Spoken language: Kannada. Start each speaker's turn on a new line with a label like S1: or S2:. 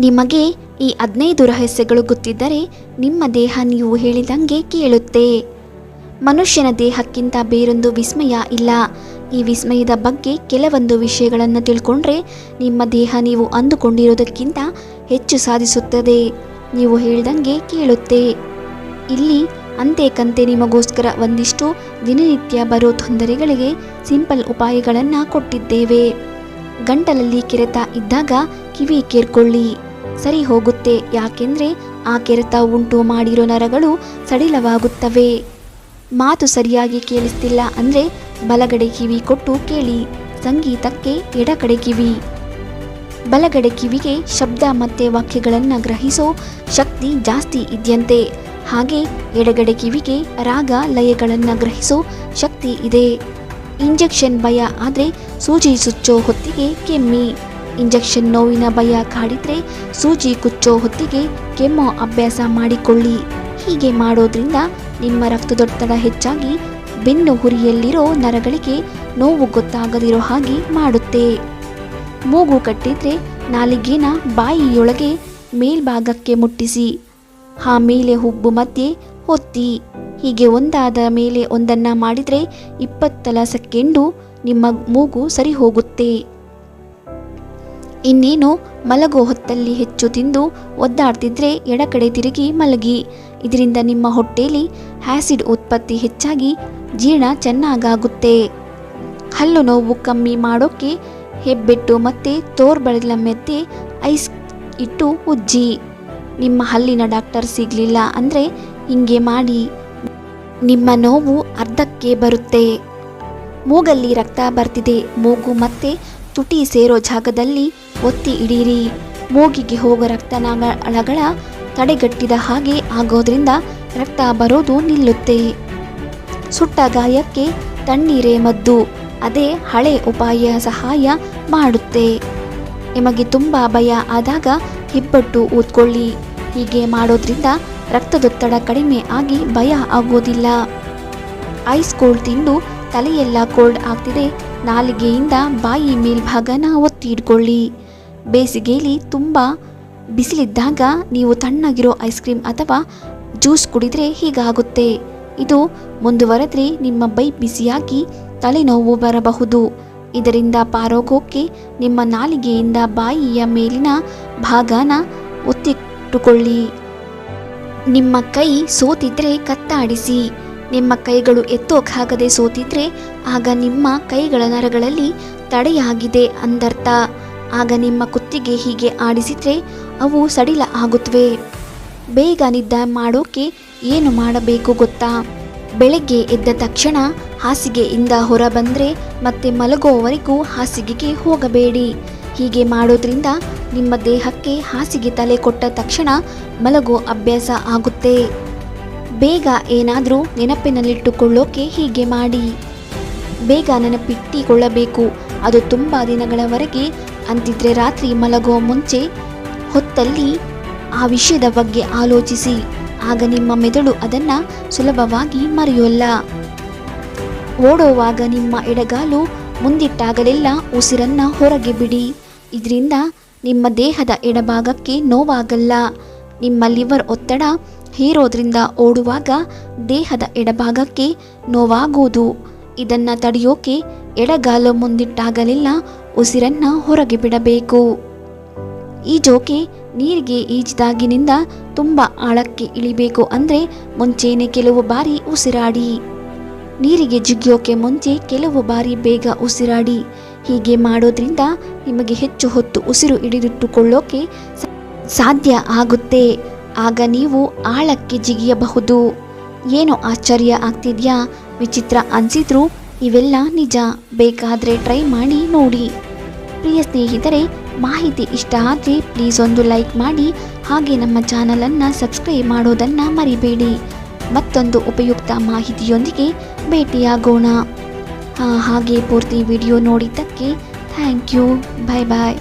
S1: ನಿಮಗೆ ಈ ಹದಿನೈದು ರಹಸ್ಯಗಳು ಗೊತ್ತಿದ್ದರೆ ನಿಮ್ಮ ದೇಹ ನೀವು ಹೇಳಿದಂಗೆ ಕೇಳುತ್ತೆ. ಮನುಷ್ಯನ ದೇಹಕ್ಕಿಂತ ಬೇರೊಂದು ವಿಸ್ಮಯ ಇಲ್ಲ. ಈ ವಿಸ್ಮಯದ ಬಗ್ಗೆ ಕೆಲವೊಂದು ವಿಷಯಗಳನ್ನು ತಿಳ್ಕೊಂಡ್ರೆ ನಿಮ್ಮ ದೇಹ ನೀವು ಅಂದುಕೊಂಡಿರೋದಕ್ಕಿಂತ ಹೆಚ್ಚು ಸಾಧಿಸುತ್ತದೆ. ನೀವು ಹೇಳಿದಂಗೆ ಕೇಳುತ್ತೆ. ಇಲ್ಲಿ ಅಂತೆ ಕಂತೆ ನಿಮಗೋಸ್ಕರ ಒಂದಿಷ್ಟು ದಿನನಿತ್ಯ ಬರೋ ತೊಂದರೆಗಳಿಗೆ ಸಿಂಪಲ್ ಉಪಾಯಗಳನ್ನು ಕೊಟ್ಟಿದ್ದೇವೆ. ಗಂಟಲಲ್ಲಿ ಕೆರೆತ ಇದ್ದಾಗ ಕಿವಿ ಕೇರ್ಕೊಳ್ಳಿ. ಸರಿ ಹೋಗುತ್ತೆ. ಯಾಕೆಂದ್ರೆ ಆ ಕೆರೆತ ಉಂಟು ಮಾಡಿರೋ ನರಗಳು ಸಡಿಲವಾಗುತ್ತವೆ. ಮಾತು ಸರಿಯಾಗಿ ಕೇಳಿಸ್ತಿಲ್ಲ ಅಂದ್ರೆ ಬಲಗಡೆ ಕಿವಿ ಕೊಟ್ಟು ಕೇಳಿ. ಸಂಗೀತಕ್ಕೆ ಎಡಗಡೆ ಕಿವಿ. ಬಲಗಡೆ ಕಿವಿಗೆ ಶಬ್ದ ಮತ್ತೆ ವಾಕ್ಯಗಳನ್ನು ಗ್ರಹಿಸೋ ಶಕ್ತಿ ಜಾಸ್ತಿ ಇದೆಯಂತೆ. ಹಾಗೆ ಎಡಗಡೆ ಕಿವಿಗೆ ರಾಗ ಲಯಗಳನ್ನು ಗ್ರಹಿಸೋ ಶಕ್ತಿ ಇದೆ. ಇಂಜೆಕ್ಷನ್ ಭಯ ಆದರೆ ಸೂಜಿ ಸುಚ್ಚೋ ಹೊತ್ತಿಗೆ ಕೆಮ್ಮಿ. ಇಂಜೆಕ್ಷನ್ ನೋವಿನ ಭಯ ಕಾಡಿದ್ರೆ ಸೂಜಿ ಕುಚ್ಚೋ ಹೊತ್ತಿಗೆ ಕೆಮ್ಮೋ ಅಭ್ಯಾಸ ಮಾಡಿಕೊಳ್ಳಿ. ಹೀಗೆ ಮಾಡೋದ್ರಿಂದ ನಿಮ್ಮ ರಕ್ತದೊತ್ತಡ ಹೆಚ್ಚಾಗಿ ಬೆನ್ನು ಹುರಿಯಲ್ಲಿರೋ ನರಗಳಿಗೆ ನೋವು ಗೊತ್ತಾಗದಿರೋ ಹಾಗೆ ಮಾಡುತ್ತೆ. ಮೂಗು ಕಟ್ಟಿದ್ರೆ ನಾಲಿಗೆನ ಬಾಯಿಯೊಳಗೆ ಮೇಲ್ಭಾಗಕ್ಕೆ ಮುಟ್ಟಿಸಿ, ಆ ಮೇಲೆ ಹುಬ್ಬು ಮಧ್ಯೆ ಹೊತ್ತಿ ಹೀಗೆ ಒಂದಾದ ಮೇಲೆ ಒಂದನ್ನ ಮಾಡಿದರೆ ಇಪ್ಪತ್ತಲ ಸೆಕೆಂಡು ನಿಮ್ಮ ಮೂಗು ಸರಿ ಹೋಗುತ್ತೆ ಇನ್ನೇನು ಮಲಗೋ ಹೊತ್ತಲ್ಲಿ ಹೆಚ್ಚು ತಿಂದು ಒದ್ದಾಡ್ತಿದ್ರೆ ಎಡಕಡೆ ತಿರುಗಿ ಮಲಗಿ. ಇದರಿಂದ ನಿಮ್ಮ ಹೊಟ್ಟೆಯಲ್ಲಿ ಆ್ಯಸಿಡ್ ಉತ್ಪತ್ತಿ ಹೆಚ್ಚಾಗಿ ಜೀರ್ಣ ಚೆನ್ನಾಗಾಗುತ್ತೆ. ಹಲ್ಲು ನೋವು ಕಮ್ಮಿ ಮಾಡೋಕ್ಕೆ ಹೆಬ್ಬೆಟ್ಟು ಮತ್ತು ತೋರ್ಬಳಿಲ ಮೆತ್ತೆ, ಐಸ್ ಇಟ್ಟು ಉಜ್ಜಿ. ನಿಮ್ಮ ಹಲ್ಲಿನ ಡಾಕ್ಟರ್ ಸಿಗಲಿಲ್ಲ ಅಂದರೆ ಹಿಂಗೆ ಮಾಡಿ. ನಿಮ್ಮ ನೋವು ಅರ್ಧಕ್ಕೆ ಬರುತ್ತೆ. ಮೂಗಲ್ಲಿ ರಕ್ತ ಬರ್ತಿದೆ. ಮೂಗು ಮತ್ತೆ ತುಟಿ ಸೇರೋ ಜಾಗದಲ್ಲಿ ಒತ್ತಿ ಇಡೀರಿ ಮೂಗಿಗೆ ಹೋಗೋ ರಕ್ತನಾಳಗಳ ತಡೆಗಟ್ಟಿದ ಹಾಗೆ ಆಗೋದ್ರಿಂದ ರಕ್ತ ಬರೋದು ನಿಲ್ಲುತ್ತೆ. ಸುಟ್ಟ ಗಾಯಕ್ಕೆ ತಣ್ಣೀರೇ ಮದ್ದು. ಅದೇ ಹಳೆ ಉಪಾಯ ಸಹಾಯ ಮಾಡುತ್ತೆ. ನಿಮಗೆ ತುಂಬ ಭಯ ಆದಾಗ ಹಿಬ್ಬಟ್ಟು ಊದ್ಕೊಳ್ಳಿ. ಹೀಗೆ ಮಾಡೋದ್ರಿಂದ ರಕ್ತದೊತ್ತಡ ಕಡಿಮೆ ಆಗಿ ಭಯ ಆಗೋದಿಲ್ಲ ಐಸ್ ಕೋಲ್ಡ್ ತಿಂದು ತಲೆಯೆಲ್ಲ ಕೋಲ್ಡ್ ಆಗ್ತಿದೆ. ನಾಲಿಗೆಯಿಂದ ಬಾಯಿ ಮೇಲ್ಭಾಗನ ಒತ್ತಿ ಇಟ್ಕೊಳ್ಳಿ ಬೇಸಿಗೆಯಲ್ಲಿ ತುಂಬ ಬಿಸಿಲಿದ್ದಾಗ ನೀವು ತಣ್ಣಗಿರೋ ಐಸ್ ಕ್ರೀಮ್ ಅಥವಾ ಜ್ಯೂಸ್ ಕುಡಿದ್ರೆ ಹೀಗಾಗುತ್ತೆ. ಇದು ಮುಂದುವರೆದ್ರೆ ನಿಮ್ಮ ಬೈ ಬಿಸಿಯಾಗಿ ತಲೆನೋವು ಬರಬಹುದು. ಇದರಿಂದ ಪಾರೋಗೋಕ್ಕೆ ನಿಮ್ಮ ನಾಲಿಗೆಯಿಂದ ಬಾಯಿಯ ಮೇಲಿನ ಭಾಗನ ಒತ್ತಿಟ್ಟುಕೊಳ್ಳಿ. ನಿಮ್ಮ ಕೈ ಸೋತಿದ್ರೆ ಕತ್ತಾಡಿಸಿ. ನಿಮ್ಮ ಕೈಗಳು ಎತ್ತೋಕ್ಕಾಗದೆ ಸೋತಿದ್ರೆ ಆಗ ನಿಮ್ಮ ಕೈಗಳ ನರಗಳಲ್ಲಿ ತಡೆಯಾಗಿದೆ ಅಂದರ್ಥ. ಆಗ ನಿಮ್ಮ ಕುತ್ತಿಗೆ ಹೀಗೆ ಆಡಿಸಿದ್ರೆ ಅವು ಸಡಿಲ ಆಗುತ್ತವೆ ಬೇಗ ನಿದ್ದ ಮಾಡೋಕೆ ಏನು ಮಾಡಬೇಕು ಗೊತ್ತಾ? ಬೆಳಗ್ಗೆ ಎದ್ದ ತಕ್ಷಣ ಹಾಸಿಗೆಯಿಂದ ಹೊರ ಬಂದರೆ ಮತ್ತೆ ಮಲಗುವವರೆಗೂ ಹಾಸಿಗೆಗೆ ಹೋಗಬೇಡಿ. ಹೀಗೆ ಮಾಡೋದ್ರಿಂದ ನಿಮ್ಮ ದೇಹಕ್ಕೆ ಹಾಸಿಗೆ ತಲೆ ಕೊಟ್ಟ ತಕ್ಷಣ ಮಲಗೋ ಅಭ್ಯಾಸ ಆಗುತ್ತೆ. ಬೇಗ ಏನಾದರೂ ನೆನಪಿನಲ್ಲಿಟ್ಟುಕೊಳ್ಳೋಕೆ ಹೀಗೆ ಮಾಡಿ. ಬೇಗ ನೆನಪಿಟ್ಟಿಕೊಳ್ಳಬೇಕು. ಅದು ತುಂಬ ದಿನಗಳವರೆಗೆ ಅಂತಿದ್ರೆ ರಾತ್ರಿ ಮಲಗುವ ಮುಂಚೆ ಹೊತ್ತಲ್ಲಿ ಆ ವಿಷಯದ ಬಗ್ಗೆ ಆಲೋಚಿಸಿ. ಆಗ ನಿಮ್ಮ ಮೆದುಳು ಅದನ್ನು ಸುಲಭವಾಗಿ ಮರೆಯೋಲ್ಲ. ಓಡುವಾಗ ನಿಮ್ಮ ಎಡಗಾಲು ಮುಂದಿಟ್ಟಾಗಲೆಲ್ಲ ಉಸಿರನ್ನು ಹೊರಗೆ ಬಿಡಿ. ಇದರಿಂದ ನಿಮ್ಮ ದೇಹದ ಎಡಭಾಗಕ್ಕೆ ನೋವಾಗಲ್ಲ. ನಿಮ್ಮ ಲಿವರ್ ಒತ್ತಡ ಹೀರೋದ್ರಿಂದ ಓಡುವಾಗ ದೇಹದ ಎಡಭಾಗಕ್ಕೆ ನೋವಾಗುವುದು ಇದನ್ನು ತಡೆಯೋಕೆ ಎಡಗಾಲು ಮುಂದಿಟ್ಟಾಗಲೆಲ್ಲ ಉಸಿರನ್ನ ಹೊರಗೆ ಬಿಡಬೇಕು. ಈಜೋಕೆ ನೀರಿಗೆ ಈಜಿದಾಗಿನಿಂದ ತುಂಬ ಆಳಕ್ಕೆ ಇಳಿಬೇಕು ಅಂದರೆ ಮುಂಚೆನೆ ಕೆಲವು ಬಾರಿ ಉಸಿರಾಡಿ. ನೀರಿಗೆ ಜಿಗಿಯೋಕೆ ಮುಂಚೆ ಕೆಲವು ಬಾರಿ ಬೇಗ ಉಸಿರಾಡಿ. ಹೀಗೆ ಮಾಡೋದ್ರಿಂದ ನಿಮಗೆ ಹೆಚ್ಚು ಹೊತ್ತು ಉಸಿರು ಹಿಡಿದಿಟ್ಟುಕೊಳ್ಳೋಕೆ ಸಾಧ್ಯ ಆಗುತ್ತೆ. ಆಗ ನೀವು ಆಳಕ್ಕೆ ಜಿಗಿಯಬಹುದು. ಏನು ಆಶ್ಚರ್ಯ ಆಗ್ತಿದ್ಯಾ? ವಿಚಿತ್ರ ಅನ್ಸಿದ್ರು ಇವೆಲ್ಲ ನಿಜ. ಬೇಕಾದರೆ ಟ್ರೈ ಮಾಡಿ ನೋಡಿ. ಪ್ರಿಯ ಸ್ನೇಹಿತರೆ, ಮಾಹಿತಿ ಇಷ್ಟ ಆದರೆ ಪ್ಲೀಸ್ ಒಂದು ಲೈಕ್ ಮಾಡಿ. ಹಾಗೆ ನಮ್ಮ ಚಾನಲನ್ನು ಸಬ್ಸ್ಕ್ರೈಬ್ ಮಾಡೋದನ್ನು ಮರಿಬೇಡಿ. ಮತ್ತೊಂದು ಉಪಯುಕ್ತ ಮಾಹಿತಿಯೊಂದಿಗೆ ಭೇಟಿಯಾಗೋಣ. ಹಾಗೆ ಪೂರ್ತಿ ವಿಡಿಯೋ ನೋಡಿದ್ದಕ್ಕೆ ಥ್ಯಾಂಕ್ ಯು ಬಾಯ್ ಬಾಯ್